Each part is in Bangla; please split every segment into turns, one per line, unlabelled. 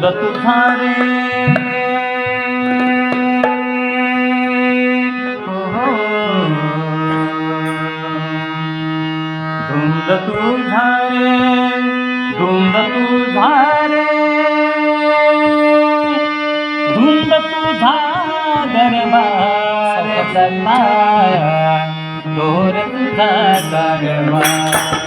সুন্দর থারে ধুন্দ তুঝারে ধুন্দ তুঝারে ধুন্দ তুঝা দরবার। তোর তুঝা দরবার।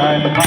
Bye.